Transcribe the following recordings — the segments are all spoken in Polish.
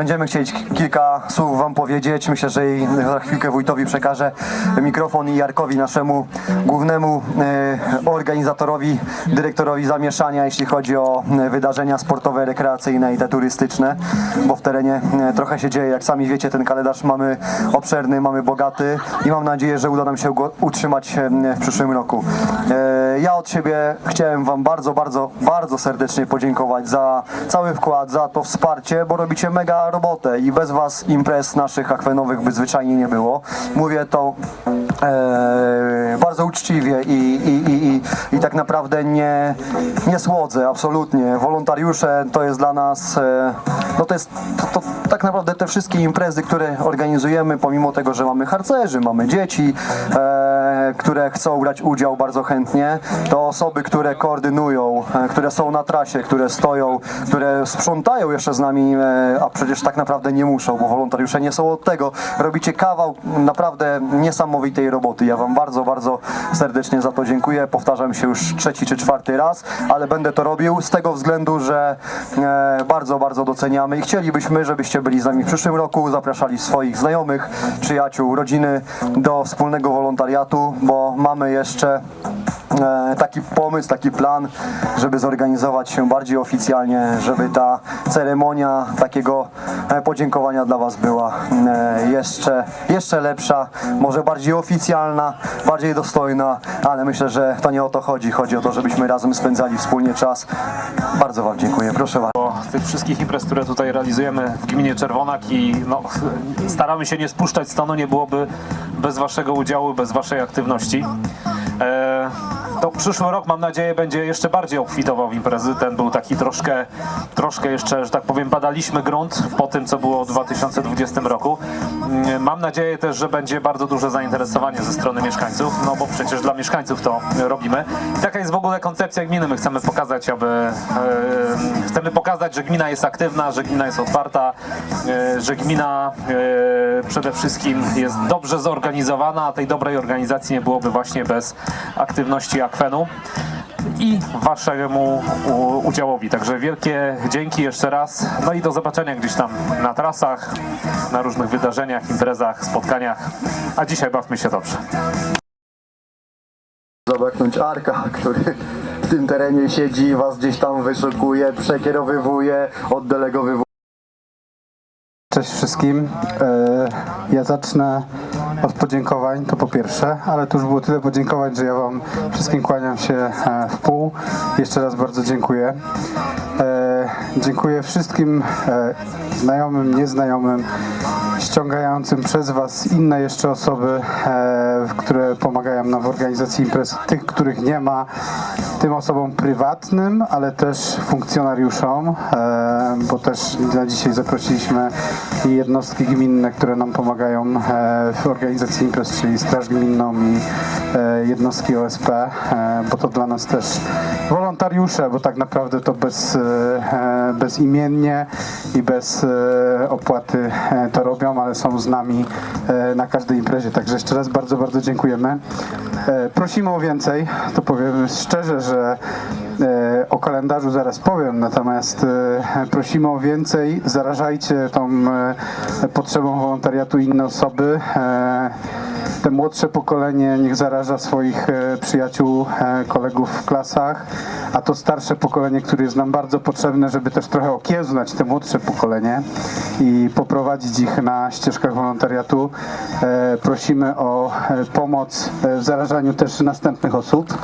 Będziemy chcieć kilka słów Wam powiedzieć. Myślę, że i za chwilkę wójtowi przekażę mikrofon i Jarkowi, naszemu głównemu e, organizatorowi, dyrektorowi zamieszania, jeśli chodzi o e, wydarzenia sportowe, rekreacyjne i te turystyczne, bo w terenie e, trochę się dzieje. Jak sami wiecie, ten kalendarz mamy obszerny, mamy bogaty i mam nadzieję, że uda nam się go utrzymać w przyszłym roku. Ja od siebie chciałem Wam bardzo, bardzo, bardzo serdecznie podziękować za cały wkład, za to wsparcie, bo robicie mega robotę i bez Was imprez naszych akwenowych by zwyczajnie nie było. Mówię to e, bardzo uczciwie i, i, i, i, tak naprawdę nie, nie słodzę, absolutnie. Wolontariusze to jest dla nas, e, no to jest to, to, tak naprawdę te wszystkie imprezy, które organizujemy, pomimo tego, że mamy harcerzy, mamy dzieci, e, które chcą brać udział bardzo chętnie, to osoby, które koordynują, e, które są na trasie, które stoją, które sprzątają jeszcze z nami, e, a przecież tak naprawdę nie muszą, bo wolontariusze nie są od tego. Robicie kawał naprawdę niesamowitej roboty. Ja Wam bardzo, bardzo serdecznie za to dziękuję. Powtarzam się już trzeci czy czwarty raz, ale będę to robił z tego względu, że e, bardzo, bardzo doceniamy i chcielibyśmy, żebyście byli z nami w przyszłym roku, zapraszali swoich znajomych, przyjaciół, rodziny do wspólnego wolontariatu, bo mamy jeszcze e, taki pomysł, taki plan, żeby zorganizować się bardziej oficjalnie, żeby ta ceremonia takiego podziękowania dla Was była e, jeszcze, jeszcze lepsza, może bardziej oficjalna, bardziej dostojna, ale myślę, że to nie o to chodzi. Chodzi o to, żebyśmy razem spędzali wspólnie czas. Bardzo Wam dziękuję. Proszę bardzo. po tych wszystkich imprez, które tutaj realizujemy w gminie Czerwonak i no, staramy się nie spuszczać stanu, nie byłoby bez waszego udziału, bez waszej aktywności. To przyszły rok mam nadzieję będzie jeszcze bardziej obfitował w imprezy. Ten był taki troszkę, troszkę jeszcze, że tak powiem, badaliśmy grunt po tym, co było w 2020 roku. Mm, Mam nadzieję też, że będzie bardzo duże zainteresowanie ze strony mieszkańców, no bo przecież dla mieszkańców to robimy. I taka jest w ogóle koncepcja gminy. My chcemy pokazać, aby e, chcemy pokazać, że gmina jest aktywna, że gmina jest otwarta, e, że gmina e, przede wszystkim jest dobrze zorganizowana, a tej dobrej organizacji nie byłoby właśnie bez aktywności akwenu i waszemu udziałowi. Także wielkie dzięki jeszcze raz. No i do zobaczenia gdzieś tam na trasach, na różnych wydarzeniach, imprezach, spotkaniach. A dzisiaj bawmy się dobrze. zabraknąć Arka, który w tym terenie siedzi, was gdzieś tam wyszukuje, przekierowywuje, oddelegowywuje. Cześć wszystkim. E, Ja zacznę od podziękowań, to po pierwsze, ale tu już było tyle podziękowań, że ja Wam wszystkim kłaniam się e, w pół. Jeszcze raz bardzo dziękuję. E, Dziękuję wszystkim e, znajomym, nieznajomym, ściągającym przez Was inne jeszcze osoby, e, które pomagają nam w organizacji imprez, tych, których nie ma, tym osobom prywatnym, ale też funkcjonariuszom, e, bo też na dzisiaj zaprosiliśmy jednostki gminne, które nam pomagają e, w organizacji imprez, czyli Straż Gminną i e, jednostki OSP, e, bo to dla nas też wolontariusze, bo tak naprawdę to bez, e, e, bezimiennie i bez e, opłaty to robią, ale są z nami na każdej imprezie. Także jeszcze raz bardzo, bardzo dziękujemy. Prosimy o więcej, to powiem szczerze, że o kalendarzu zaraz powiem, natomiast prosimy o więcej, zarażajcie tą potrzebą wolontariatu inne osoby. Te młodsze pokolenie niech zaraża swoich e, przyjaciół, e, kolegów w klasach, a to starsze pokolenie, które jest nam bardzo potrzebne, żeby też trochę okiełznać te młodsze pokolenie i poprowadzić ich na ścieżkach wolontariatu. E, Prosimy o pomoc w zarażaniu też następnych osób.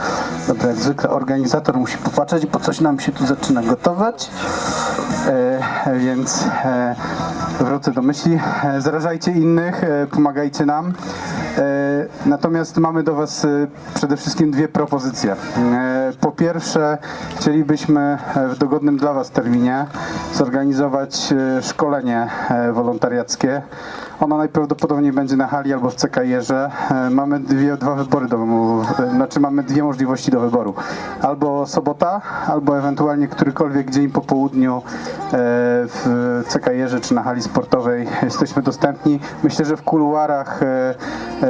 Dobra, jak zwykle organizator musi popatrzeć, bo coś nam się tu zaczyna gotować. Więc wrócę do myśli. E, Zarażajcie innych, e, pomagajcie nam. E, Natomiast mamy do Was przede wszystkim dwie propozycje. Po pierwsze, chcielibyśmy w dogodnym dla Was terminie zorganizować szkolenie wolontariackie. Ono najprawdopodobniej będzie na hali albo w CKR-ze. E, Mamy dwie, dwa wybory do e, znaczy mamy dwie możliwości do wyboru. Albo sobota, albo ewentualnie którykolwiek dzień po południu e, w CKR-ze czy na hali sportowej jesteśmy dostępni. Myślę, że w kuluarach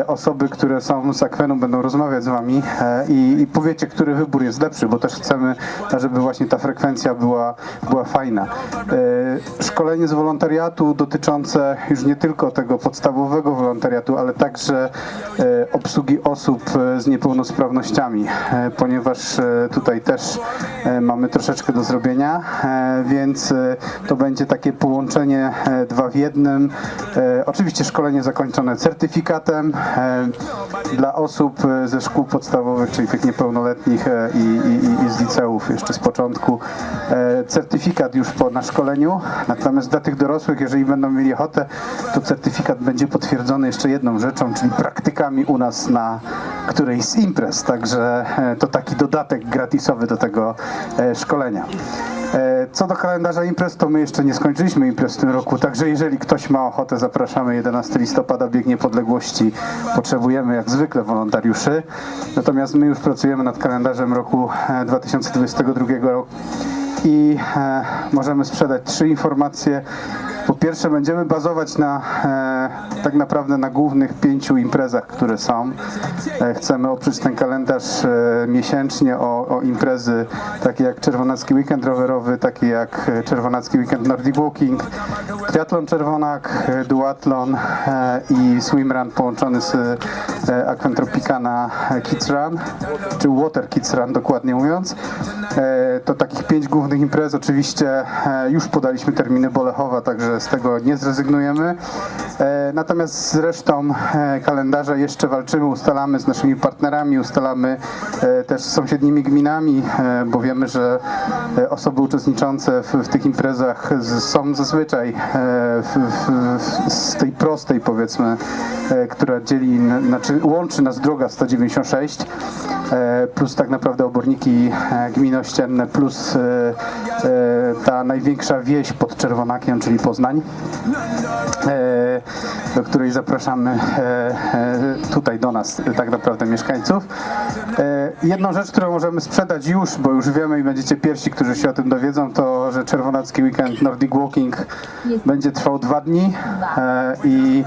osoby, które są z Akwenu będą rozmawiać z Wami i, i powiecie, który wybór jest lepszych, bo też chcemy, żeby właśnie ta frekwencja była, była fajna. Szkolenie z wolontariatu dotyczące już nie tylko tego podstawowego wolontariatu, ale także e, obsługi osób e, z niepełnosprawnościami, e, ponieważ tutaj też mamy troszeczkę do zrobienia, więc to będzie takie połączenie dwa w jednym. Oczywiście szkolenie zakończone certyfikatem dla osób ze szkół podstawowych, czyli tych niepełnoletnich i, i, i z liceów jeszcze z początku. Certyfikat już po naszkoleniu, natomiast dla tych dorosłych, jeżeli będą mieli ochotę, to certyfikat będzie potwierdzony jeszcze jedną rzeczą, czyli praktykami u nas na którejś z imprez. Także e, to taki dodatek gratisowy do tego e, szkolenia. E, Co do kalendarza imprez, to my jeszcze nie skończyliśmy imprez w tym roku, także jeżeli ktoś ma ochotę, zapraszamy 11 listopada, bieg niepodległości. Potrzebujemy jak zwykle wolontariuszy. Natomiast my już pracujemy nad kalendarzem roku e, 2022 roku i możemy sprzedać trzy informacje. Po pierwsze, będziemy bazować na e, tak naprawdę na głównych pięciu imprezach, które są. E, chcemy oprzeć ten kalendarz e, miesięcznie o, o imprezy takie jak Czerwonacki Weekend Rowerowy, takie jak Czerwonacki Weekend Nordic Walking, Triathlon Czerwonak, e, Duatlon e, i Swimrun połączony z e, Aquantropicana Kids Run, czy Water Kids Run dokładnie mówiąc. E, To takich pięć głównych imprez. Oczywiście e, już podaliśmy terminy Bolechowa, także z tego nie zrezygnujemy. Natomiast z resztą kalendarza jeszcze walczymy, ustalamy z naszymi partnerami, ustalamy też z sąsiednimi gminami, bo wiemy, że osoby uczestniczące w, w tych imprezach są zazwyczaj w, w, z tej prostej powiedzmy, która dzieli, znaczy łączy nas droga 196 e, plus tak naprawdę oborniki e, gminościenne plus e, e, ta największa wieś pod Czerwonakiem, czyli Poznań. E, do której zapraszamy e, e, tutaj do nas tak naprawdę mieszkańców. E, Jedną rzecz, którą możemy sprzedać już, bo już wiemy i będziecie pierwsi, którzy się o tym dowiedzą, to, że Czerwonacki Weekend Nordic Walking będzie trwał dwa dni i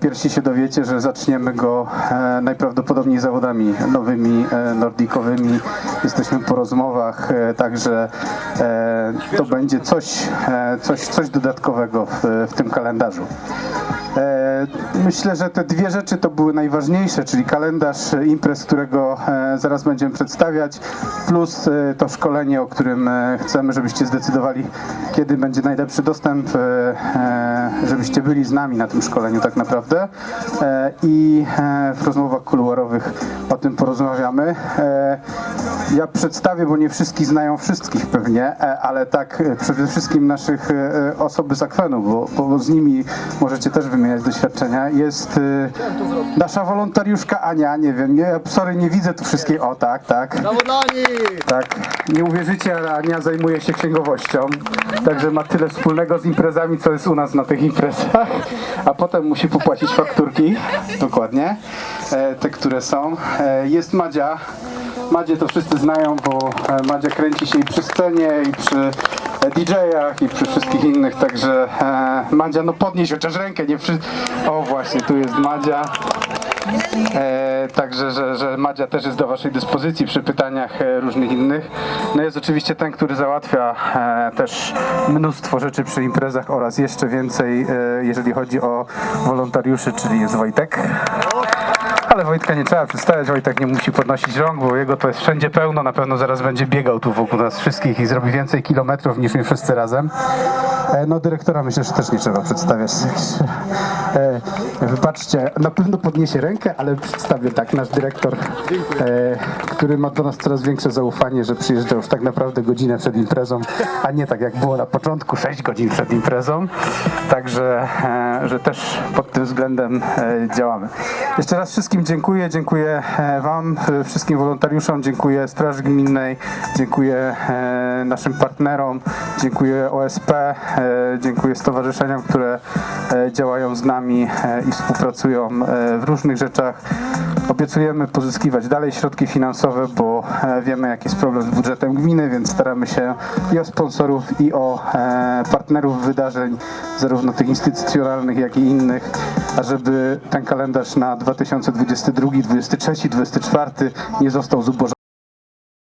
pierwsi się dowiecie, że zaczniemy go najprawdopodobniej zawodami nowymi, nordicowymi. Jesteśmy po rozmowach, także to będzie coś, coś, coś dodatkowego w, w tym kalendarzu. E, Myślę, że te dwie rzeczy to były najważniejsze, czyli kalendarz e, imprez, którego e, zaraz będziemy przedstawiać, plus to szkolenie, o którym chcemy, żebyście zdecydowali, kiedy będzie najlepszy dostęp, żebyście byli z nami na tym szkoleniu tak naprawdę. I w rozmowach kuluarowych o tym porozmawiamy. Ja przedstawię, bo nie wszyscy znają wszystkich pewnie, ale tak przede wszystkim naszych osoby z akwenu, bo, bo z nimi możecie też wymieniać doświadczenia. Jest e, nasza wolontariuszka Ania, nie wiem, nie, sorry, nie widzę tu wszystkich, o tak, tak. Tak, nie uwierzycie, ale Ania zajmuje się księgowością, także ma tyle wspólnego z imprezami, co jest u nas na tych imprezach, a potem musi popłacić fakturki, dokładnie, e, te, które są. E, Jest Madzia, Madzie to wszyscy znają, bo e, Madzia kręci się i przy scenie, i przy DJ-ach, i przy wszystkich innych, także e, Madzia, no podnieś chociaż rękę, nie przy... O właśnie, tu jest Madzia. E, także, że, że Madzia też jest do Waszej dyspozycji przy pytaniach e, różnych innych. No jest oczywiście ten, który załatwia e, też mnóstwo rzeczy przy imprezach oraz jeszcze więcej, e, jeżeli chodzi o wolontariuszy, czyli jest Wojtek. Ale Wojtka nie trzeba przedstawiać, Wojtek nie musi podnosić rąk, bo jego to jest wszędzie pełno, na pewno zaraz będzie biegał tu wokół nas wszystkich i zrobi więcej kilometrów niż my wszyscy razem. E, No dyrektora myślę, że też nie trzeba przedstawiać. E, Wybaczcie, na pewno podniesie rękę, ale przedstawię tak, nasz dyrektor, e, który ma do nas coraz większe zaufanie, że przyjeżdża już tak naprawdę godzinę przed imprezą, a nie tak jak było na początku, 6 godzin przed imprezą. Także, że też pod tym względem działamy. Jeszcze raz wszystkim dziękuję, dziękuję Wam, wszystkim wolontariuszom, dziękuję Straży Gminnej, dziękuję naszym partnerom, dziękuję OSP, dziękuję stowarzyszeniom, które e, działają z nami e, i współpracują e, w różnych rzeczach. Obiecujemy pozyskiwać dalej środki finansowe, bo e, wiemy jaki jest problem z budżetem gminy, więc staramy się i o sponsorów, i o e, partnerów wydarzeń, zarówno tych instytucjonalnych, jak i innych, ażeby ten kalendarz na 2022, 2023, 2024 nie został zubożony.